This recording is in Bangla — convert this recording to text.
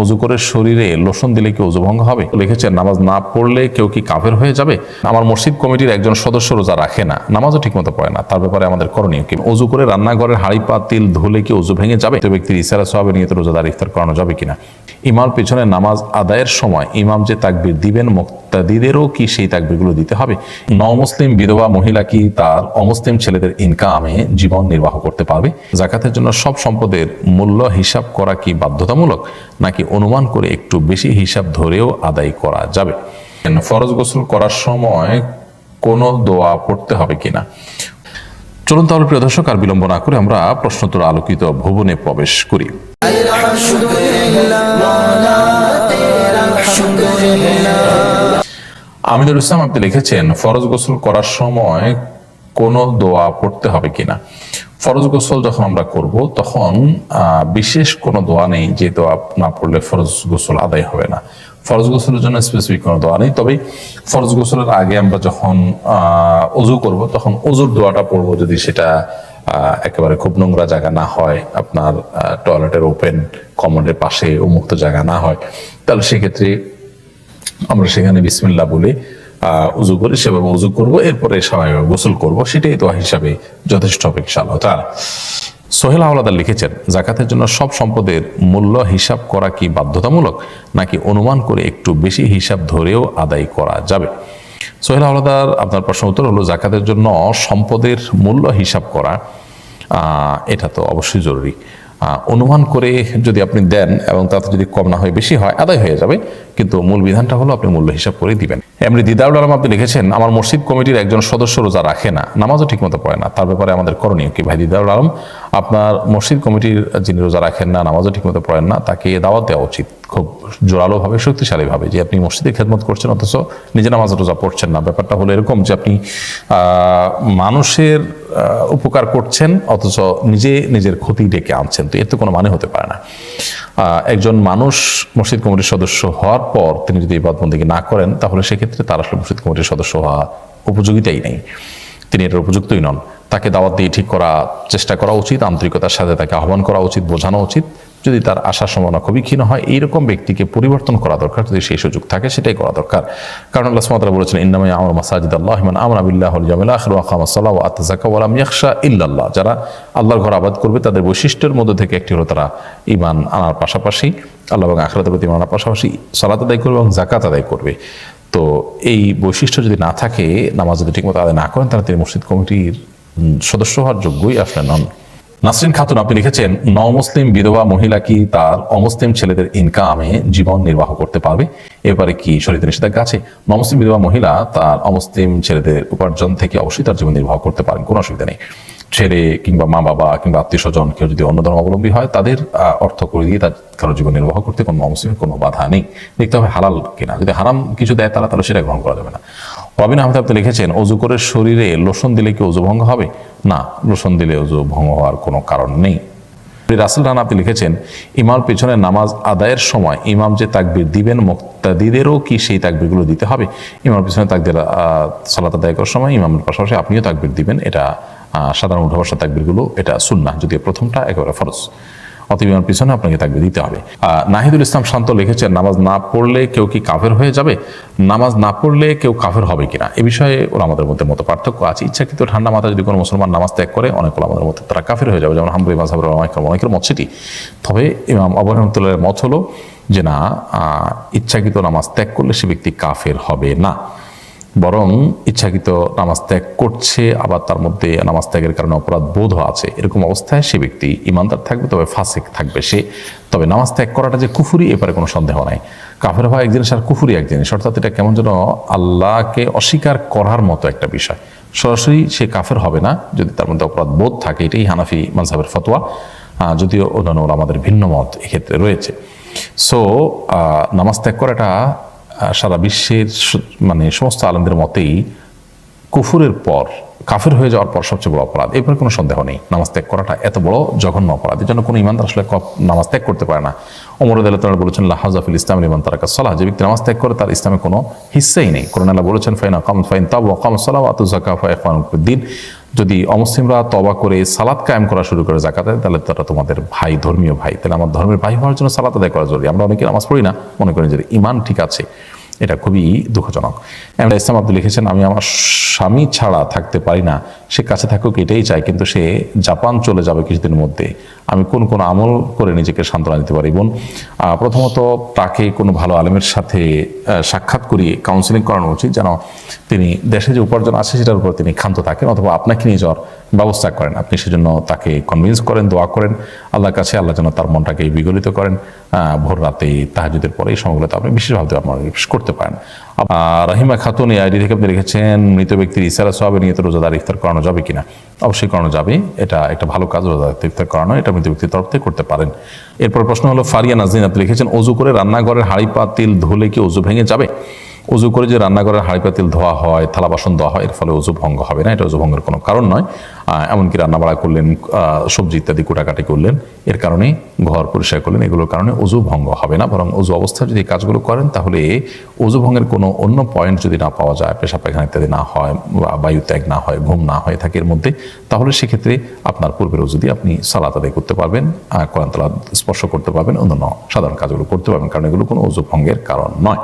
অজু করে শরীরে লোশন দিলে কি অজু ভঙ্গ হবে? লিখেছেন নামাজ না পড়লে কেউ কি কাফের হয়ে যাবে? আমার মসজিদ কমিটির একজন সদস্য রোজা রাখে না, নামাজও ঠিকমতো পড়ে না। তার ব্যাপারে আমাদের করণীয় কি? অজু করে রান্নাঘরের হাড়ি পাতিল ধুলে কি অজু ভেঙে যাবে? তো ব্যক্তির ইসারা সবে নিয়ে রোজাদার ইফতার করানো যাবে কিনা? ইমাম পিছনে নামাজ আদায়ের সময় ইমাম যে তাকবির দিবেন, মুক্তাদিদেরও কি সেই তাকবিরগুলো দিতে হবে? নমুসলিম বিধবা মহিলা কি তার অমুসলিম ছেলেদের ইনকামে জীবন নির্বাহ করতে পারবে? জাকাতের জন্য সব সম্পদের মূল্য হিসাব করা কি বাধ্যতামূলক? নাকি অনুমান করে একটু বেশি হিসাব ধরেও আদায় করা যাবে। ফরজ গোসল করার সময় কোনো দোয়া পড়তে হবে কিনা? চলুন তাহলে প্রিয় দর্শক, আর বিলম্ব না করে আমরা প্রশ্নোত্তর আলোকিত ভুবনে প্রবেশ করি। আমিনুল ইসলাম আপনি লিখেছেন, ফরজ গোসল করার সময় কোনো দোয়া পড়তে হবে কিনা। ফরজ গোসল যখন আমরা করব, তখন বিশেষ কোনো দোয়া নেই যে দোয়া না পড়লে ফরজ গোসল আদায় হবে না। ফরজ গোসলের জন্য স্পেসিফিক কোনো দোয়া নেই। তবে ফরজ গোসলের আগে আমরা যখন অজু করব, তখন অজুর দোয়াটা পড়ব যদি সেটা একেবারে খুব নোংরা জায়গা না হয়, আপনার টয়লেটের ওপেন কমোডের পাশে উন্মুক্ত জায়গা না হয়, তাহলে সেক্ষেত্রে আমরা সেখানে বিসমিল্লা বলে। উজু করে, সেভাবে উজু করব, এরপরে স্বাভাবিক গোসল করব, সেটাই দোয়া হিসাবে যথেষ্ট হবে ইনশাআল্লাহ। তাআলা সোহেল আওলাদার লিখেছেন, জাকাতের জন্য সব সম্পদের মূল্য হিসাব করা কি বাধ্যতামূলক? নাকি অনুমান করে একটু বেশি হিসাব ধরেও আদায় করা যাবে? সোহেল আওলাদার আপনার প্রশ্ন উত্তর হলো, জাকাতের জন্য সম্পদের মূল্য হিসাব করা এটা তো অবশ্যই জরুরি। অনুমান করে যদি আপনি দেন এবং তাতে যদি কম না হয়, বেশি হয়, আদায় হয়ে যাবে। কিন্তু মূল বিধানটা হলো আপনি মূল্য হিসাব করে দিবেন। এমনি দিদারুল আলম আপনি লিখেছেন, আমার মসজিদ কমিটির একজন সদস্য রোজা রাখে না, নামাজও ঠিকমতো পড়ে না। তার ব্যাপারে আমাদের করণীয় কি? ভাই দিদারুল আলম, আপনার মসজিদ কমিটির যিনি রোজা রাখেন না, নামাজও ঠিকমতো পড়েন না, তাকে দাওয়াত দেওয়া উচিত খুব জোরালোভাবে, শক্তিশালীভাবে, যে আপনি মসজিদে খেদমত করছেন, অথচ নিজে নামাজ রোজা পড়ছেন না। ব্যাপারটা হলো এরকম যে আপনি মানুষের উপকার করছেন, অথচ নিজে নিজের ক্ষতি ডেকে আনছেন। তো এর তো কোনো মানে হতে পারে না। একজন মানুষ মসজিদ কমিটির সদস্য হওয়ার পর তিনি যদি এই বাদবন্দিকে না করেন, তাহলে সেক্ষেত্রে তার আসলে মসজিদ কমিটির সদস্য হওয়া উপযোগিতাই নেই। তিনি এটার উপযুক্তই নন। তাকে দাওয়াত দিয়ে ঠিক করা, চেষ্টা করা উচিত, আন্তরিকতার সাথে তাকে আহ্বান করা উচিত, বোঝানো উচিত। যদি তার আশার সম্ভাবনা খুবই ক্ষীণ হয়, এইরকম ব্যক্তিকে পরিবর্তন করা দরকার, যদি সেই সুযোগ থাকে সেটাই করা দরকার। কারণ আল্লাহ সুমাত্রা বলেছেন ইন্নামাই আমার মাসাজিদ আল্লাহ ইমান আমরা বিল্লাহ জামিল আখর ওয়াকাম সাল্লাহ আতাজাকা ওয়ালাম ইয়াকশা ইল্লাল্লাহ। যারা আল্লাহর ঘর আবাদ করবে, তাদের বৈশিষ্ট্যের মধ্যে থেকে একটি হলো তারা ইমান আনার পাশাপাশি, আল্লাহ এবং আখরাতের প্রতি আনার পাশাপাশি সালাত আদায় করবে এবং জাকাত আদায় করবে। তো এই বৈশিষ্ট্য যদি না থাকে, নামাজ যদি ঠিকমতো আদায় না করেন, তাহলে তিনি মসজিদ কমিটির সদস্য হওয়ার যোগ্যই আসলে নন। নাসরিন খাতুন, আপনি লিখেছেন, নমুসলিম বিধবা মহিলা কি তার অমুসলিম ছেলেদের ইনকামে জীবন নির্বাহ করতে পারবে? এবারে কি শরীর নিষেধাজ্ঞা আছে? নমুসলিম বিধবা মহিলা তার অমুসলিম ছেলেদের উপার্জন থেকে অবশ্যই তার জীবন নির্বাহ করতে পারেন, কোনো অসুবিধা নেই। ছেলে কিংবা মা বাবা কিংবা আত্মীয় স্বজন কেউ যদি অন্য ধর্মাবলম্বী হয়, তাদের অর্থ করে দিয়ে তার কারও জীবন নির্বাহ করতে কোনো অমুসলিমের কোনো বাধা নেই। দেখতে হবে হালাল কিনা। যদি হারাম কিছু দেয় তারা, তাহলে সেটা গ্রহণ করা যাবে না। রবিন আহমেদ আপনি লিখেছেন, অজু করে শরীরে লোশন দিলে কি অজু ভঙ্গ হবে? না, লোশন দিলে অজু ভঙ্গ হওয়ার কোনো কারণ নেই। রাসেল রানা, আপনি লিখেছেন ইমাম পেছনে নামাজ আদায়ের সময় ইমাম যে তাকবির দিবেন, মুক্তাদিদেরও কি সেই তাকবিরগুলো দিতে হবে? ইমাম পেছনে তাকবির সালাত আদায় করার সময় ইমামের পাশাপাশি আপনিও তাকবির দিবেন। এটা সাধারণ উঠাবসা তাকবিরগুলো, এটা সুন্না যদিও প্রথমটা একেবারে ফরজ। অতএব পিছনে আপনাকে তাকবির দিতে হবে। নাহিদুল ইসলাম শান্ত লিখেছেন, নামাজ না পড়লে কেউ কি কাফের হয়ে যাবে? নামাজ না পড়লে কেউ কাফের হবে কিনা? এ বিষয়ে ওরা আমাদের মধ্যে মতো পার্থক্য আছে। ইচ্ছাকৃত ঠান্ডা মাথায় যদি কোনো মুসলমান নামাজ ত্যাগ করে, অনেক আমাদের মধ্যে তারা কাফের হয়ে যাবে। যেমন হাম্বুই মাঝাবের অনেকের অনেকের মত সেটি। তবে ইমাম আবু রহমতুল্লাহের মত হলো যে, না ইচ্ছাকৃত নামাজ ত্যাগ করলে সে ব্যক্তি কাফের হবে না। বরং ইচ্ছাকৃত নামাজ ত্যাগ করছে, আবার তার মধ্যে নামাজ ত্যাগের কারণে অপরাধ বোধ আছে। এরকম অবস্থায় সে ব্যক্তি ইমানদার থাকবে, তবে ফাসেক থাকবে সে। তবে নামাজ ত্যাগ করাটা যে কুফুরি এবারে কোনো সন্দেহ নাই। কাফের হওয়া এক জিনিস আর কুফুরি এক জিনিস অর্থাৎ এটা কেমন যেন আল্লাহকে অস্বীকার করার মতো একটা বিষয়। সরাসরি সে কাফের হবে না, যদি তার মধ্যে অপরাধ বোধ থাকে। এটাই হানাফি মানসাবের ফতোয়া। যদিও অন্যান্য আমাদের ভিন্ন মত এক্ষেত্রে রয়েছে। সো নামাজ ত্যাগ করাটা সারা বিশ্বের মানে সমস্ত আলমদের মতেই কুফুরের পর, কাফের হয়ে যাওয়ার পর সবচেয়ে বড় অপরাধ। এরপরে কোনো সন্দেহ নেই, নামাজ ত্যাগ করাটা এত বড় জঘন্য অপরাধ। এর জন্য কোনো ইমানদার আসলে নামাজ ত্যাগ করতে পারে না। ওমর আদালত বলেছেন লাহাজাফিল ইসলাম ইমান তারাকা সালাহ। যে ব্যক্তি নামাজ ত্যাগ করে, তার ইসলামে কোনো হিস্সাই নেই। কোরআন আল্লাহ বলেছেন, ফাইন আকাম, ফাইন তাব ওয়াকাম সালাহ আতু জাকা ফাইফানুদ্দিন যদি অমুসলিমরা তবা করে সালাদ কায়েম করা শুরু করে জাকাতে তাহলে তারা তোমাদের ভাই, ধর্মীয় ভাই। তাহলে আমার ধর্মের ভাই হওয়ার জন্য সালাত আদায় করা জরুরি। আমরা অনেকে নামাজ পড়ি না, মনে করি যে ইমান ঠিক আছে। এটা খুবই দুঃখজনক। এমন ইসলাম আব্দুল লিখেছেন, আমি আমার স্বামী ছাড়া থাকতে পারি না। সে কাছে থাকুক, এটাই চাই, কিন্তু সে জাপান চলে যাবে কিছুদিনের মধ্যে। আমি কোন কোন আমল করে নিজেকে সান্ত্বনা দিতে পারি? বোন প্রথমত তাকে কোনো ভালো আলেমের সাথে সাক্ষাৎ করিয়ে কাউন্সিলিং করানো উচিত, যেন তিনি দেশে যে উপার্জন আছে, সেটার উপর তিনি ক্ষান্ত থাকেন, অথবা আপনাকে নিয়ে যাওয়ার ব্যবস্থা করেন। আপনি সেজন্য তাকে কনভিন্স করেন, দোয়া করেন। আল্লাহর কাছে আল্লাহ যেন তার মনটাকে বিগলিত করেন। ভোর রাতে তাহাজুদের পরে এই সময়গুলোতে আপনি বিশেষভাবে আপনার করতে পারেন। রাহিমা খাতুন এই আইডি থেকে আপনি লিখেছেন, মৃত ব্যক্তির ইসারা সবে নিয়ে তো রোজাদার ইফতার করানো যাবে কিনা? অবশ্যই করানো যাবে। এটা একটা ভালো কাজ, রোজাদার ইফতার করানো, এটা মৃত ব্যক্তির তরফ থেকে করতে পারেন। এরপর প্রশ্ন হলো, ফারিয়া নাজরিন আপনি লিখেছেন অজু করে রান্নাঘরের হাঁড়ি পাতিল ধুলে কি অজু ভেঙে যাবে? অজু করে যে রান্নাঘরের হাঁড়ি পাতিল ধোয়া হয়, থালা বাসন ধোয়া হয়, এর ফলে অজু ভঙ্গ হবে না। এটা অজু ভঙ্গের কোনো কারণ নয়। এমনকি রান্না বাড়া করলেন সবজি ইত্যাদি কুটাকাটি করলেন। এর কারণে ঘর পরিষ্কার করলেন। এগুলোর কারণে অজু ভঙ্গ হবে না। বরং অজু অবস্থায় যদি কাজগুলো করেন, তাহলে অজু ভঙ্গের কোনো অন্য পয়েন্ট যদি না পাওয়া যায় পেশা পায়খানা ইত্যাদি না হয়, বা বায়ু ত্যাগ না হয়, ঘুম না হয়ে থাকে এর মধ্যে, তাহলে সেক্ষেত্রে আপনার পূর্বের অজু দিয়ে আপনি সালাত আদায় করতে পারবেন কোরআন তালা স্পর্শ করতে পারবেন, অন্যান্য সাধারণ কাজগুলো করতে পারবেন, কারণ এগুলো কোনো অজু ভঙ্গের কারণ নয়।